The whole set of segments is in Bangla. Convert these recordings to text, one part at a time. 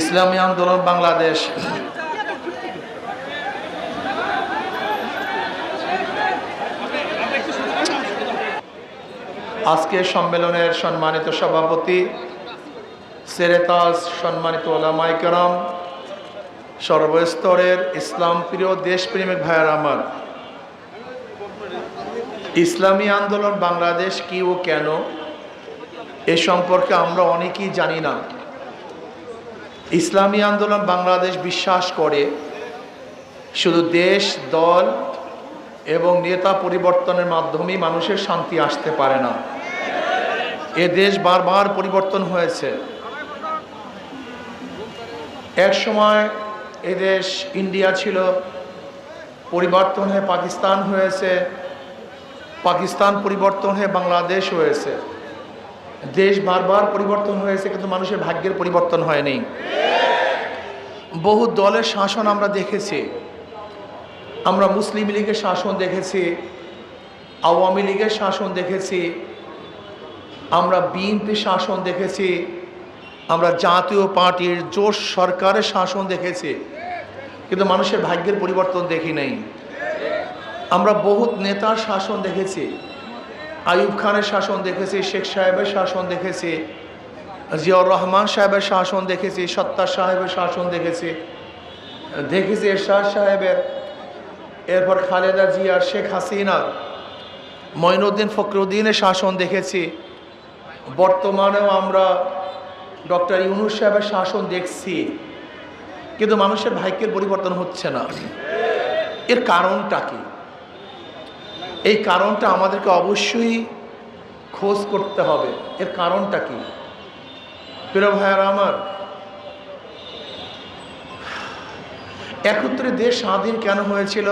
ইসলামী আন্দোলন বাংলাদেশ। আজকে সম্মেলনের সম্মানিত সভাপতি, সেরেতাজ সম্মানিত ওলামাই কেরাম, সর্বস্তরের ইসলাম প্রিয় দেশপ্রেমিক ভাইয়ার আমার। ইসলামী আন্দোলন বাংলাদেশ কি ও কেন, এ সম্পর্কে আমরা অনেকেই জানি না। ইসলামী আন্দোলন বাংলাদেশ বিশ্বাস করে, শুধু দেশ, দল এবং নেতা পরিবর্তনের মাধ্যমেই মানুষের শান্তি আসতে পারে না। এ দেশ বারবার পরিবর্তন হয়েছে। এক সময় এ দেশ ইন্ডিয়া ছিল, পরিবর্তন হয়ে পাকিস্তান হয়েছে, পাকিস্তান পরিবর্তন হয়ে বাংলাদেশ হয়েছে। দেশ বারবার পরিবর্তন হয়েছে, কিন্তু মানুষের ভাগ্যের পরিবর্তন হয়নি। বহু দলের শাসন আমরা দেখেছি। আমরা মুসলিম লীগের শাসন দেখেছি, আওয়ামী লীগের শাসন দেখেছি, আমরা বিএনপি শাসন দেখেছি, আমরা জাতীয় পার্টির জোশ সরকারের শাসন দেখেছি, কিন্তু মানুষের ভাগ্যের পরিবর্তন দেখি নাই। আমরা বহুত নেতার শাসন দেখেছি। আইয়ুব খানের শাসন দেখেছি, শেখ সাহেবের শাসন দেখেছি, জিয়াউর রহমান সাহেবের শাসন দেখেছি, সত্তার সাহেবের শাসন দেখেছি দেখেছি এরশাদ সাহেবের, এরপর খালেদা জিয়ার, শেখ হাসিনার, মঈনুদ্দিন ফখরুদ্দিনের শাসন দেখেছি, বর্তমানেও আমরা ডক্টর ইউনুস সাহেবের শাসন দেখছি, কিন্তু মানুষের ভাগ্যের পরিবর্তন হচ্ছে না। এর কারণটা কি? এই কারণটা আমাদেরকে অবশ্যই খোঁজ করতে হবে। এর কারণটা কি? প্রিয় ভাইয়ারা আমার, একত্রে দেশ স্বাধীন কেন হয়েছিল?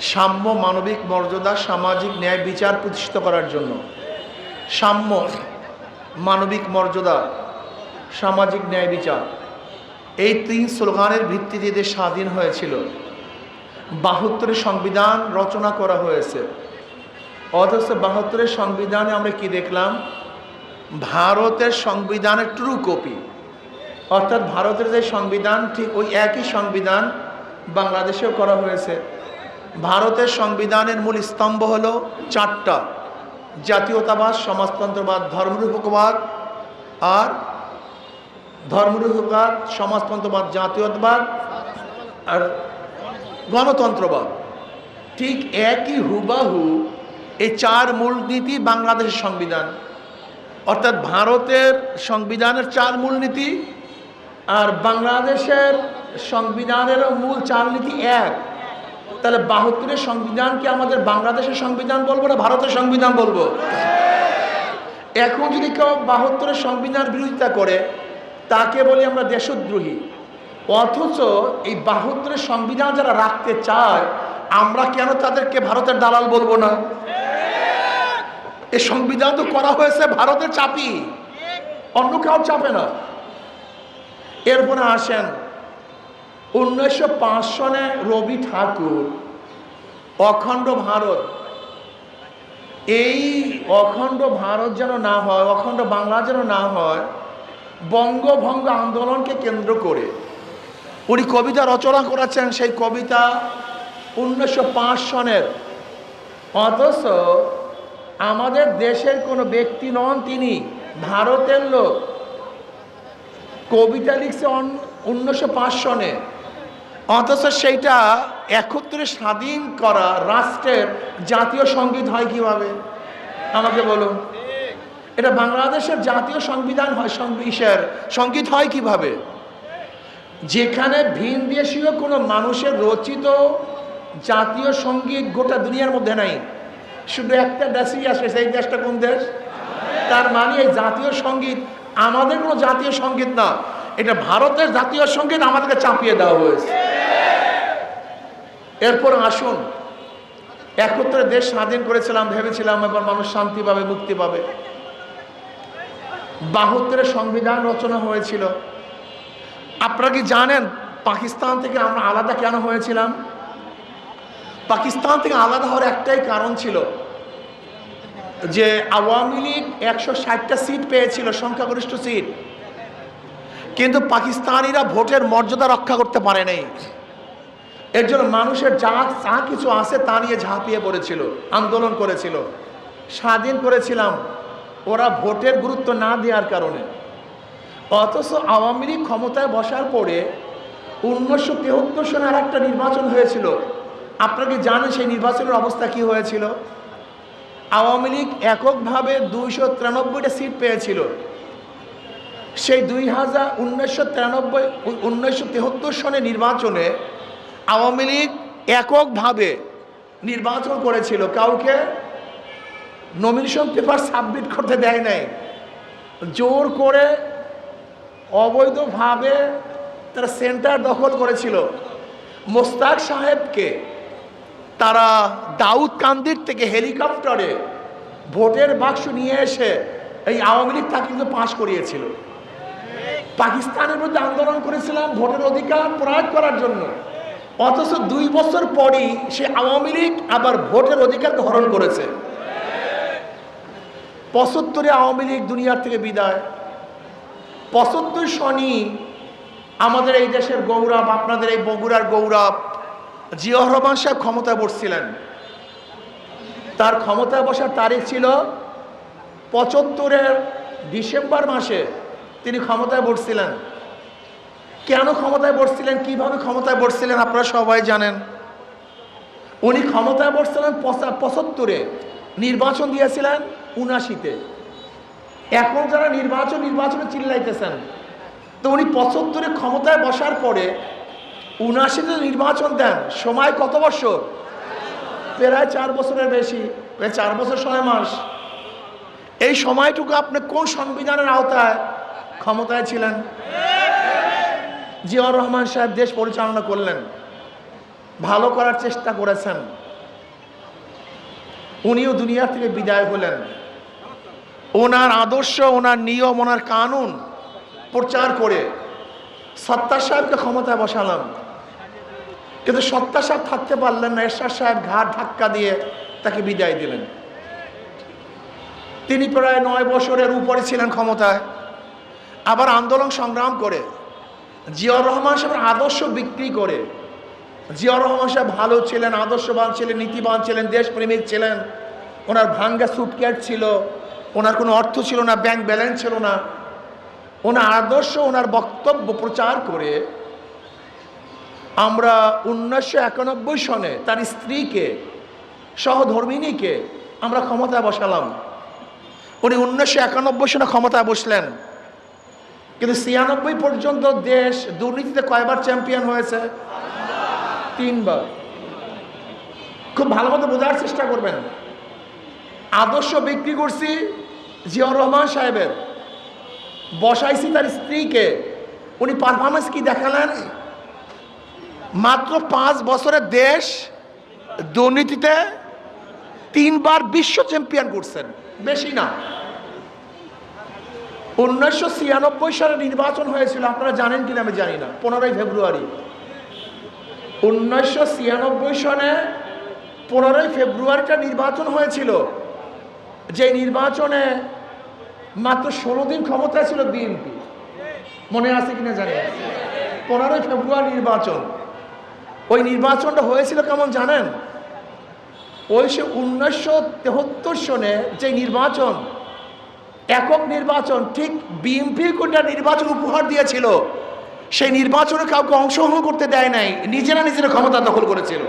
সাম্য মানবিক মর্যাদা, সামাজিক ন্যায় বিচার প্রতিষ্ঠিত করার জন্য। সাম্য মানবিক মর্যাদা, সামাজিক ন্যায় বিচার। এই তিন স্লোগানের ভিত্তিতে দেশ স্বাধীন হয়েছিল। বাহাত্তরের সংবিধান রচনা করা হয়েছে। অথচ বাহাত্তরের সংবিধানে আমরা কি দেখলাম? ভারতের সংবিধানের ট্রু কপি অর্থাৎ ভারতের যে সংবিধান, ঠিক ওই একই সংবিধান বাংলাদেশেও করা হয়েছে। ভারতের সংবিধানের মূল স্তম্ভ হল চারটা। জাতীয়তাবাদ, সমাজতন্ত্রবাদ, ধর্মনিরপেক্ষবাদ আর ধর্মনিরপেক্ষবাদ, সমাজতন্ত্রবাদ, জাতীয়তাবাদ আর গণতন্ত্রবাদ। ঠিক একই হুবাহু এই চার মূলনীতি বাংলাদেশের সংবিধান। অর্থাৎ ভারতের সংবিধানের চার মূলনীতি আর বাংলাদেশের সংবিধানের মূল চার নীতি এক। তাহলে বাহাত্তরের সংবিধান কি আমাদের বাংলাদেশের সংবিধান বলব না ভারতের সংবিধান বলব? এখন যদি কেউ বাহাত্তরের সংবিধান বিরোধিতা করে, তাকে বলি আমরা দেশদ্রোহী। অথচ এই বাহাত্তরের সংবিধান যারা রাখতে চায়, আমরা কেন তাদেরকে ভারতের দালাল বলব না? এই সংবিধান তো করা হয়েছে ভারতের চাপি। অন্য কেউ চাপে না। এরপরে আসেন, উনিশশো পাঁচ সনে রবি ঠাকুর, অখণ্ড ভারত। এই অখণ্ড ভারত যেন না হয়, অখণ্ড বাংলা যেন না হয়, বঙ্গভঙ্গ আন্দোলনকে কেন্দ্র করে উনি কবিতা রচনা করেছেন, সেই কবিতা উনিশশো পাঁচ সনের। অথচ আমাদের দেশের কোনো ব্যক্তি নন তিনি ভারতের লোক। কবিতা লিখছে উনিশশো পাঁচ সনে। অথচ সেইটা একত্রে স্বাধীন করা রাষ্ট্রের জাতীয় সংগীত হয় কীভাবে? আমাকে বলুন। এটা বাংলাদেশের জাতীয় সংবিধান হয় ইসের সংগীত হয় কীভাবে? যেখানে ভিন দেশীয় কোনো মানুষের রচিত জাতীয় সংগীত গোটা দুনিয়ার মধ্যে নাই। শুধু একটা দেশই আসে, সেই দেশটা কোন দেশ? তার মানে এই জাতীয় সংগীত আমাদের কোনো জাতীয় সংগীত না। এটা ভারতের জাতীয় সংগীত আমাদেরকে চাপিয়ে দেওয়া হয়েছে। এরপর আসুন, একত্রে দেশ স্বাধীন করেছিলাম, ভেবেছিলাম এবার মানুষ শান্তি পাবে, মুক্তি পাবে। বাহাত্তরের সংবিধান রচনা হয়েছিল। আপনারা কি জানেন পাকিস্তান থেকে আমরা আলাদা কেন হয়েছিলাম? পাকিস্তান থেকে আলাদা হওয়ার একটাই কারণ ছিল যে আওয়ামী লীগ একশো ষাটটা সিট পেয়েছিল, সংখ্যাগরিষ্ঠ সিট। কিন্তু পাকিস্তানিরা ভোটের মর্যাদা রক্ষা করতে পারে নাই। এর জন্য মানুষের যা যা কিছু আছে তা নিয়ে ঝাঁপিয়ে পড়েছিল, আন্দোলন করেছিল। স্বাধীন করেছিলাম। ওরা ভোটের গুরুত্ব না দেওয়ার কারণে। অথচ আওয়ামী লীগ ক্ষমতায় বসার পরে উনিশশো তেহত্তর সনে আর একটা নির্বাচন হয়েছিল। আপনাকে জানেন সেই নির্বাচনের অবস্থা কি হয়েছিল? আওয়ামী লীগ এককভাবে দুইশো তিরানব্বইটা সিট পেয়েছিল। সেই দুই হাজার উনিশশো তিরানব্বই, উনিশশো তেহত্তর সনে নির্বাচনে আওয়ামী লীগ এককভাবে নির্বাচন করেছিল। কাউকে নমিনেশন পেপার সাবমিট করতে দেয় নাই। জোর করে অবৈধভাবে তারা সেন্টার দখল করেছিল। মোস্তাক সাহেবকে তারা দাউদ কান্দির থেকে হেলিকপ্টারে ভোটের বাক্স নিয়ে এসে এই আওয়ামী লীগ তাকে কিন্তু পাশ করিয়েছিল। পাকিস্তানের বিরুদ্ধে আন্দোলন করেছিলাম ভোটের অধিকার প্রয়োগ করার জন্য। অথচ দুই বছর পরই সে আওয়ামী লীগ আবার ভোটের অধিকার হরণ করেছে। পঁচাত্তরে আওয়ামী লীগ দুনিয়ার থেকে বিদায়। পঁচাত্তর শনি আমাদের এই দেশের গৌরব, আপনাদের এই বগুড়ার গৌরব। জিয়া রহমান সাহেব ক্ষমতায় বসছিলেন। তার ক্ষমতায় বসার তারিখ ছিল পঁচাত্তরের ডিসেম্বর মাসে তিনি ক্ষমতায় বসছিলেন। কেন ক্ষমতায় বসছিলেন? কীভাবে ক্ষমতায় বসছিলেন আপনারা সবাই জানেন। উনি ক্ষমতায় বসছিলেন পঁচাত্তরে। নির্বাচন দিয়েছিলেন উনাশিতে এখন যারা নির্বাচন, নির্বাচনে চিল্লাইতেছেন, তো উনি পঁচাত্তরে ক্ষমতায় বসার পরে উনাশিতে নির্বাচন দেন, সময় কত বছর? প্রায় চার বছরের বেশি, প্রায় চার বছর ছয় মাস। এই সময়টুকু আপনি কোন সংবিধানের আওতায় ক্ষমতায় ছিলেন? জিয়াউর রহমান সাহেব দেশ পরিচালনা করলেন, ভালো করার চেষ্টা করেছেন। উনিও দুনিয়া থেকে বিদায় হলেন। ওনার আদর্শ, ওনার নিয়ম, ওনার কানুন প্রচার করে সত্তার সাহেবকে ক্ষমতায় বসালাম। কিন্তু সত্তার সাহেব থাকতে পারলেন না, এরশাদ সাহেব ঘাট ধাক্কা দিয়ে তাকে বিদায় দিলেন। তিনি প্রায় নয় বছরের উপরে ছিলেন ক্ষমতায়। আবার আন্দোলন সংগ্রাম করে, জিয়াউর রহমান সাহেবের আদর্শ বিক্রি করে, জিয়াউর রহমান সাহেব ভালো ছিলেন, আদর্শবান ছিলেন, নীতিবান ছিলেন, দেশপ্রেমিক ছিলেন। ওনার ভাঙ্গা সুটকেট ছিল ওনার কোনো অর্থ ছিল না ব্যাংক ব্যালেন্স ছিল না। ওনার আদর্শ, ওনার বক্তব্য প্রচার করে আমরা উনিশশো একানব্বই সনে তার স্ত্রীকে, সহধর্মিনীকে আমরা ক্ষমতায় বসালাম। উনি উনিশশো একানব্বই সনে ক্ষমতায় বসলেন। কিন্তু ছিয়ানব্বই পর্যন্ত দেশ দুর্নীতিতে কয়বার চ্যাম্পিয়ন হয়েছে? তিনবার। খুব ভালো মতো বোঝার চেষ্টা করবেন। আদর্শ বিক্রি করছি জিয়াউর রহমান সাহেবের। বসাইছি তার স্ত্রীকে। উনি পারফরমেন্স কি দেখালেন? মাত্র পাঁচ বছরের দেশ দুর্নীতিতে তিনবার বিশ্ব চ্যাম্পিয়ন করছেন। বেশি না। উনিশশো ছিয়ানব্বই সালে নির্বাচন হয়েছিল, আপনারা জানেন কিনা আমি জানি না, পনেরোই ফেব্রুয়ারি। উনিশশো ছিয়ানব্বই সনে পনেরোই ফেব্রুয়ারিটা নির্বাচন হয়েছিল। যে নির্বাচনে মাত্র ষোলো দিন ক্ষমতায় ছিল বিএনপি। মনে আছে কিনা জানি পনেরোই ফেব্রুয়ারি নির্বাচন। ওই নির্বাচনটা হয়েছিল কেমন জানেন? ওই সে উনিশশো তেহত্তর সনে যে নির্বাচন, একক নির্বাচন, ঠিক বিএনপি কোনটা নির্বাচন উপহার দিয়েছিল, সেই নির্বাচনে কাউকে অংশগ্রহণ করতে দেয় নাই, নিজেরা নিজেরা ক্ষমতা দখল করেছিল।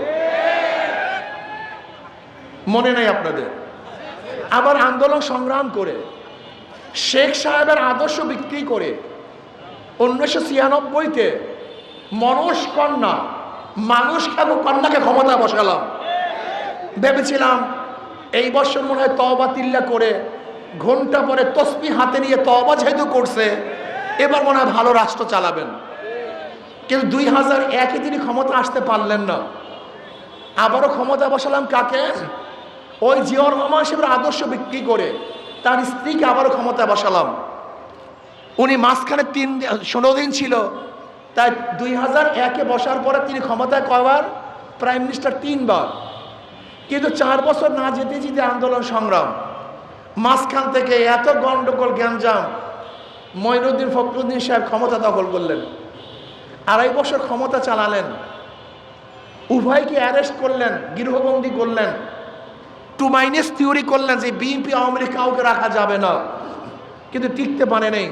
মনে নাই আপনাদের? আবার আন্দোলন সংগ্রাম করে শেখ সাহেবের আদর্শ বিক্রি করে উনিশশো ছিয়ানব্বইতে মনস কন্যা, মানুষ এবং কন্যাকে ক্ষমতা বসালাম। ভেবেছিলাম এই বছর মনে হয় তবা তিল্লা করে ঘণ্টা পরে তসবি হাতে নিয়ে তবা যেহেতু করছে, এবার মনে হয় ভালো রাষ্ট্র চালাবেন। কিন্তু দুই হাজার একে তিনি ক্ষমতা আসতে পারলেন না। আবারও ক্ষমতা বসালাম কাকে? ওই জিয়র রহমান সাহেবের আদর্শ বিক্রি করে তার স্ত্রীকে আবারও ক্ষমতা বসালাম। উনি মাঝখানে তিন ষোলো দিন ছিল। তাই দুই হাজার একে বসার পরে তিনি ক্ষমতায় কয়বার? প্রাইম মিনিস্টার তিনবার। কিন্তু চার বছর না যেতে যেতে আন্দোলন সংগ্রাম। মাঝখান থেকে এত গন্ডগোল, গ্যাঞ্জাম। মঈনুদ্দিন ফখরুদ্দিন সাহেব ক্ষমতা দখল করলেন। আড়াই বছর ক্ষমতা চালালেন। উভয়কে অ্যারেস্ট করলেন, গৃহবন্দী করলেন। টু মাইনাস থিওরি করলেন যে বিএনপি আওয়ামী লীগ কাউকে রাখা যাবে না। কিন্তু টিকতে পারে নেই।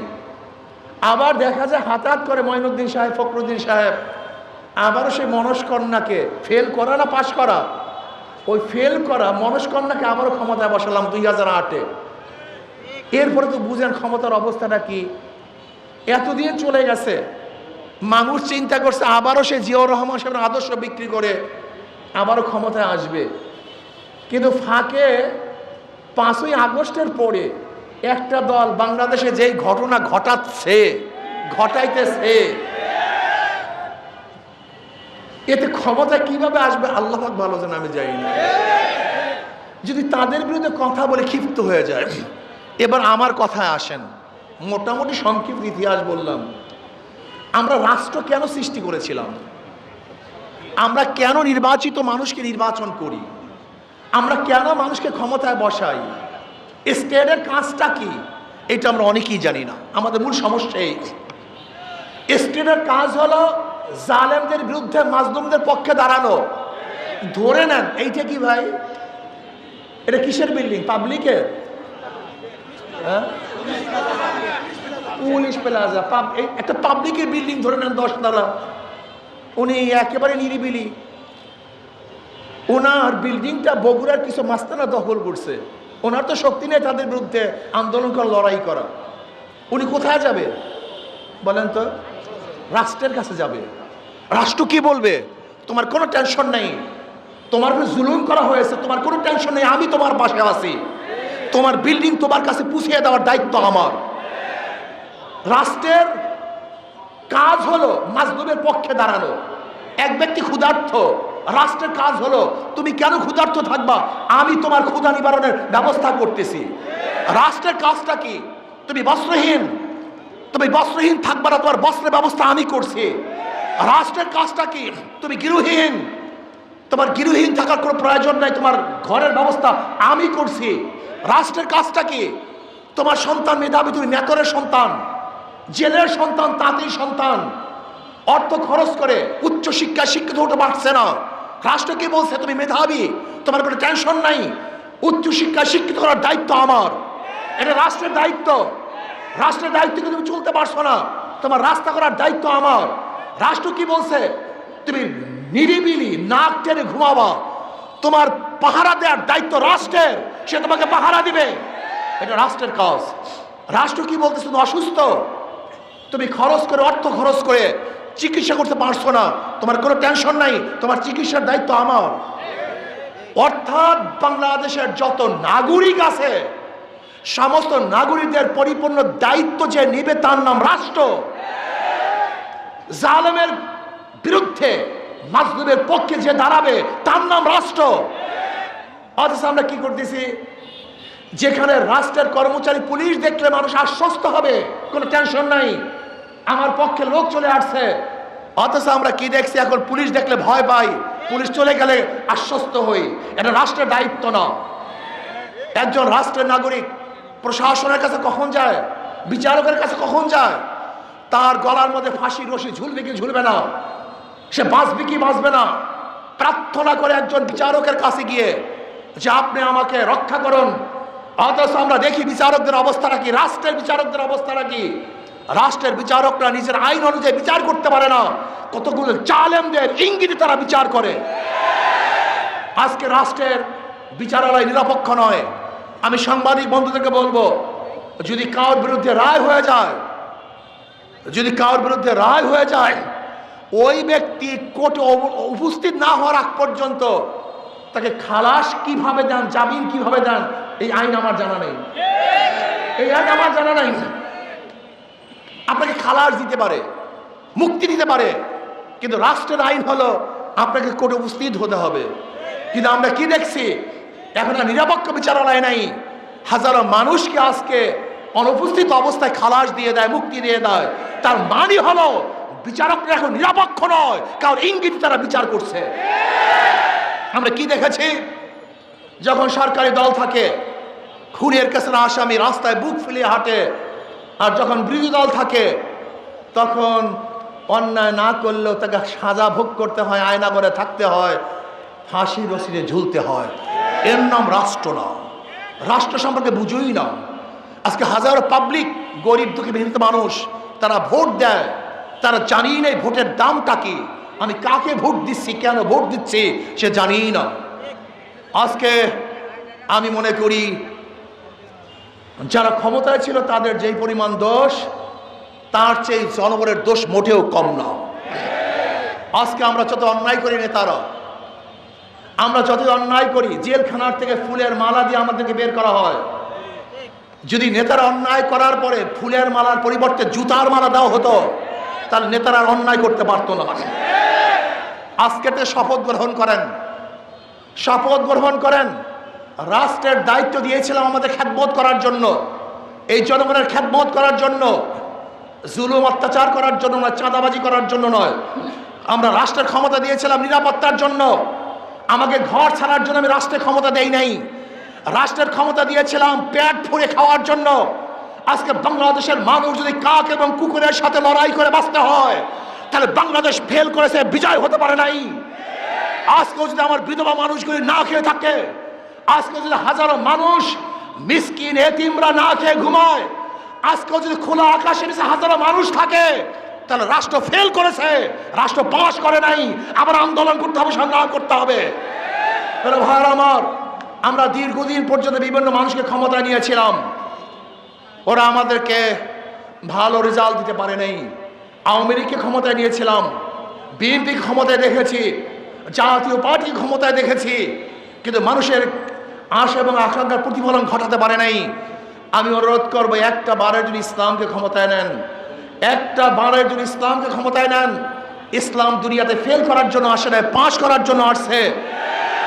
আবার দেখা যায় হাতাত করে মঈনুদ্দিন সাহেব, ফখরুদ্দিন সাহেব। আবারও সেই মনস্কন্যাকে ফেল করা না পাশ করা? ওই ফেল করা মনস্কন্যাকে আবারও ক্ষমতায় বসালাম দুই হাজার আটে। এরপরে তো বুঝেন ক্ষমতার অবস্থাটা কি? এতদিন চলে গেছে। মানুষ চিন্তা করছে আবারও সে জিয়াউর রহমান সাহেবের আদর্শ বিক্রি করে আবারও ক্ষমতায় আসবে। কিন্তু ফাঁকে পাঁচই আগস্টের পরে একটা দল বাংলাদেশে যেই ঘটনা ঘটাচ্ছে, ঘটাইতেছে, এতে ক্ষমতা কীভাবে আসবে আল্লাহ ভালো যেন আমি যাই না। যদি তাদের বিরুদ্ধে কথা বলে ক্ষিপ্ত হয়ে যায়, এবার আমার কথায় আসেন, মোটামুটি সংক্ষিপ্ত ইতিহাস বললাম, আমরা রাষ্ট্র কেন সৃষ্টি করেছিলাম? আমরা কেন নির্বাচিত মানুষকে নির্বাচন করি? আমরা কেন মানুষকে ক্ষমতায় বসাই? স্টেটের কাজটা কি? এটা আমরা অনেকেই জানি না। আমাদের মূল সমস্যা এই। স্টেটের কাজ হলো জালেমদের বিরুদ্ধে মাজলুমদের পক্ষে দাঁড়ানো। ধরে নেন, এইটা কি ভাই? এটা কিসের বিল্ডিং পাবলিকের হ্যাঁ? পুলিশ প্লাজা একটা পাবলিকের বিল্ডিং ধরে নেন দশতলা উনি একেবারে নিরিবিলি। ওনার বিল্ডিংটা বগুড়ার কিছু মাস্তানা দখল করছে। ওনার তো শক্তি নেই তাদের বিরুদ্ধে আন্দোলন করে, লড়াই করা। উনি কোথায় যাবে? বলেন তো, রাষ্ট্রের কাছে যাবে। রাষ্ট্র কি বলবে? তোমার কোনো টেনশন নেই। তোমার জুলুম করা হয়েছে, তোমার কোনো টেনশন নেই, আমি তোমার পাশে আছি। তোমার বিল্ডিং তোমার কাছে পুষিয়ে দেওয়ার দায়িত্ব আমার। রাষ্ট্রের কাজ হলো মাজলুমের পক্ষে দাঁড়ানো। এক ব্যক্তি ক্ষুধার্থ রাষ্ট্রের কাজ হলো, তুমি কেন ক্ষুধার্থ থাকবা? আমি তোমার ক্ষুধা নিবারণের ব্যবস্থা করতেছি। রাষ্ট্রের কাজটা কি? তুমি বস্ত্রহীন। তুমি বস্ত্রহীন থাকবা না, তোমার বস্ত্রের ব্যবস্থা আমি করছি। রাষ্ট্রের কাজটা কি? তুমি গৃহহীন। তোমার গৃহহীন থাকার কোনো প্রয়োজন নাই, তোমার ঘরের ব্যবস্থা আমি করছি। রাষ্ট্রের কাজটা কি? তোমার সন্তান, মেধাবী, তুমি মেতরের সন্তান। জেলের সন্তান, তাঁতির সন্তান। অর্থ খরচ করে উচ্চ শিক্ষা শিক্ষিত হতে পারছে না। রাষ্ট্র কি বলছে, তুমি মেধাবী, তোমার কোনো টেনশন নাই। উচ্চ শিক্ষা শিক্ষিত করার দায়িত্ব আমার। এটা রাষ্ট্রের দায়িত্ব। রাষ্ট্রের দায়িত্বকে তুমি চলতে পারছ না। তোমার রাস্তা করার দায়িত্ব আমার। রাষ্ট্র কি বলছে, তুমি নিরিবিলি নাক টেনে ঘুমাবা। তোমার পাহারা দেওয়ার দায়িত্ব রাষ্ট্রের। সে তোমাকে পাহারা দিবে। এটা রাষ্ট্রের কাজ। রাষ্ট্র কি বলতেছে, তুমি অসুস্থ। তুমি খরচ করে, অর্থ খরচ করে চিকিৎসা করতে পারছ না, তোমার কোনো টেনশন নাই, তোমার চিকিৎসার দায়িত্ব আমার। অর্থাৎ বাংলাদেশের যত নাগরিক আছে, সমস্ত নাগরিকদের পরিপূর্ণ দায়িত্ব যে নিবে তার নাম রাষ্ট্র। জালেমের বিরুদ্ধে মাজলুমের পক্ষে যে দাঁড়াবে, তার নাম রাষ্ট্র। অথচ আমরা কি করতেছি? যেখানে রাষ্ট্রের কর্মচারী, পুলিশ দেখলে মানুষ আশ্বস্ত হবে, কোনো টেনশন নাই। আমার পক্ষে লোক চলে আসছে। অথচ আমরা কি দেখছি? এখন পুলিশ দেখলে ভয় পাই। পুলিশ চলে গেলে আশ্বস্ত হই। এটা রাষ্ট্রের দায়িত্ব না। একজন রাষ্ট্রের নাগরিক প্রশাসনের কাছে কখন যায়? বিচারকের কাছে কখন যায়? তার গলার মধ্যে ফাঁসি রশি ঝুলবে কি ঝুলবে না? সে বাঁচবে কি বাঁচবে না? প্রার্থনা করে একজন বিচারকের কাছে গিয়ে যে আপনি আমাকে রক্ষা করুন। অথচ আমরা দেখি বিচারকদের অবস্থাটা কি রাষ্ট্রের বিচারকদের অবস্থাটা কি রাষ্ট্রের বিচারকরা নিজের আইন অনুযায়ী বিচার করতে পারে না। কতগুলো চালেমদের ইঙ্গিতে তারা বিচার করে। আজকে রাষ্ট্রের বিচারালয় নিরপেক্ষ নয়। আমি সাংবাদিক বন্ধুদেরকে বলব, যদি কারোর বিরুদ্ধে রায় হয়ে যায়, যদি কারোর বিরুদ্ধে রায় হয়ে যায়, ওই ব্যক্তি কোর্টে উপস্থিত না হওয়ার আগ পর্যন্ত তাকে খালাস কীভাবে দেন, জামিন কীভাবে দেন, এই আইন আমার জানা নেই। এই আইন আমার জানা নাই। আপনাকে খালাস দিতে পারে, মুক্তি দিতে পারে, কিন্তু রাষ্ট্রের আইন হলো আপনাকে কোর্টে উপস্থিত হতে হবে। কিন্তু আমরা কি দেখছি? এখন আর নিরপেক্ষ বিচারালয় নাই। হাজারো মানুষকে আজকে অনুপস্থিত অবস্থায় খালাস দিয়ে দেয়, মুক্তি দিয়ে দেয়। তার মানে হলো, বিচারকরা এখন নিরপেক্ষ নয়, কারণ ইঙ্গিত তারা বিচার করছে। আমরা কি দেখেছি? যখন সরকারি দল থাকে, খুনের কাছে আসামি রাস্তায় বুক ফুলিয়ে হাঁটে আর যখন বিরোধী দল থাকে, তখন অন্যায় না করলেও তাকে সাজা ভোগ করতে হয়, আয়না করে থাকতে হয় ফাঁসি রসিদে ঝুলতে হয়। এর নাম রাষ্ট্র না। রাষ্ট্র সম্পর্কে বুঝুই না। আজকে হাজারো পাবলিক গরিব দুঃখী মেহনত মানুষ, তারা ভোট দেয়, তারা জানি না ভোটের দামটা কি। আমি কাকে ভোট দিচ্ছি, কেন ভোট দিচ্ছি, সে জানি না। আজকে আমি মনে করি যারা ক্ষমতায় ছিল, তাদের যেই পরিমাণ দোষ, তার চেয়ে জনগণের দোষ মোটেও কম না। আজকে আমরা যত অন্যায় করি নেতারা, আমরা যতই অন্যায় করি, জেলখানার থেকে ফুলের মালা দিয়ে আমাদেরকে বের করা হয়। যদি নেতারা অন্যায় করার পরে ফুলের মালার পরিবর্তে জুতার মালা দেওয়া হতো, তাহলে নেতারা অন্যায় করতে পারতো না আজকে থেকে শপথ গ্রহণ করেন। শপথ গ্রহণ করেন। রাষ্ট্রের দায়িত্ব দিয়েছিলাম আমাদের খ্যাতবোধ করার জন্য। এই জনগণের খ্যাতবোধ করার জন্য, জুলুম অত্যাচার করার জন্য নয়, চাঁদাবাজি করার জন্য নয়। আমরা রাষ্ট্রের ক্ষমতা দিয়েছিলাম নিরাপত্তার জন্য। আমাকে ঘর ছাড়ার জন্য আমি রাষ্ট্রের ক্ষমতা দেই নাই। রাষ্ট্রের ক্ষমতা দিয়েছিলাম পেট ফুড়ে খাওয়ার জন্য। আজকে বাংলাদেশের মানুষ যদি কাক এবং কুকুরের সাথে লড়াই করে বাঁচতে হয়, তাহলে বাংলাদেশ ফেল করেছে, বিজয় হতে পারে নাই। আজকেও যদি আমার বিধবা মানুষগুলি না খেয়ে থাকে আজকে যদি হাজারো মানুষ মিসকিন, এতিমরা না খেয়ে ঘুমায় আজকেও যদি খোলা আকাশের নিচে হাজারো মানুষ থাকে, তাহলে রাষ্ট্র ফেল করেছে, রাষ্ট্র পাস করে নাই, আবার আন্দোলন করতে হবে, সংগ্রাম করতে হবে। ভাইয়ার আমার, আমরা দীর্ঘদিন পর্যন্ত বিভিন্ন মানুষকে ক্ষমতা নিয়েছিলাম। ওরা আমাদেরকে ভালো রেজাল্ট দিতে পারে নাই। আওয়ামী লীগকে ক্ষমতায় নিয়েছিলাম বিএনপি ক্ষমতায় দেখেছি, জাতীয় পার্টি ক্ষমতায় দেখেছি, কিন্তু মানুষের আশা এবং আকাঙ্ক্ষার প্রতিফলন ঘটাতে পারে নাই। আমি অনুরোধ করব, একটা বারের জন্য ইসলামকে ক্ষমতায় নেন। একটা বারের জন্য ইসলামকে ক্ষমতায় নেন। ইসলাম দুনিয়াতে ফেল করার জন্য আসে না পাশ করার জন্য আসছে।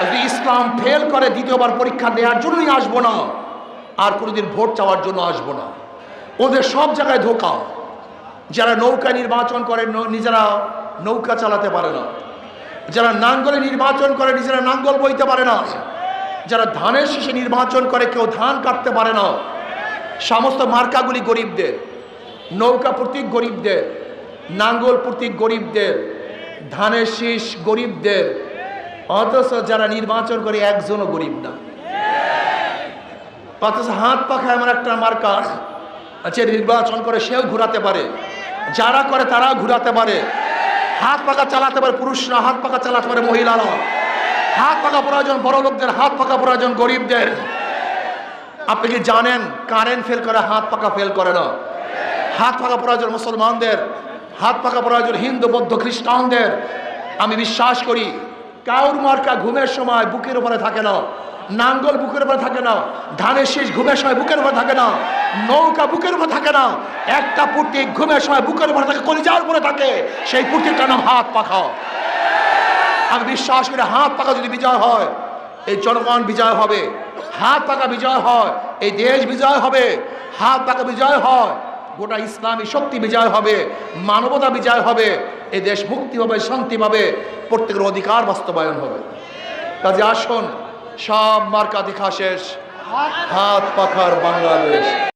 যদি ইসলাম ফেল করে, দ্বিতীয়বার পরীক্ষা দেওয়ার জন্যই আসব না। আর কোনোদিন ভোট চাওয়ার জন্য আসব না। ওদের সব জায়গায় ধোকা। যারা নৌকা নির্বাচন করে নিজেরা নৌকা চালাতে পারে না। যারা নাঙ্গলে নির্বাচন করে, নিজেরা নাঙ্গল বইতে পারে না। যারা ধানের শীষে নির্বাচন করে, কেউ ধান কাটতে পারে না। সমস্ত মার্কাগুলি গরিবদের, নৌকা প্রতীক গরিবদের, নাঙ্গল প্রতীক গরিবদের, ধানের শীষ গরিবদের, অথচ যারা নির্বাচন করে, একজনও গরিব না। অথচ হাত পাখা এমন একটা মার্কা যে নির্বাচন করে সেও ঘুরাতে পারে। যারা করে, তারাও ঘুরাতে পারে। হাত পাকা চালাতে পারে, পুরুষরা হাত পাকা চালাতে পারে, মহিলারা। হাত পাকা প্রয়োজন, বড় লোকদের হাত পাকা প্রয়োজন, গরিবদের। আপনি কি জানেন কারেন্ট ফেল করে হাত পাকা ফেল করে না? হাত পাকা প্রয়োজন মুসলমানদের, হাত পাকা প্রয়োজন হিন্দু, বৌদ্ধ, খ্রিস্টানদের। আমি বিশ্বাস করি, কাউর মার্কা ঘুমের সময় বুকের উপরে থাকে না, নাঙ্গল বুকের উপরে থাকে না, ধানের শীষ ঘুমের সময় বুকের উপরে থাকে না, নৌকা বুকের উপরে থাকে না, একটা পুর্তিক ঘুমের সময় বুকের উপরে থাকে, কলিজার উপরে থাকে, সেই পুর্তিকটার নাম হাত পাখা। আমি বিশ্বাস করি হাত পাকা যদি বিজয় হয়, এই জনগণ বিজয় হবে। হাত পাকা বিজয় হয়, এই দেশ বিজয় হবে। হাত পাকা বিজয় হয়, গোটা ইসলামী শক্তি বিজয় হবে, মানবতা বিজয় হবে, এই দেশ মুক্তি হবে শান্তি পাবে, প্রত্যেকের অধিকার বাস্তবায়ন হবে। কাজে আসুন, সব মার্কা দেখা শেষ। হাত পাখার বাংলাদেশ।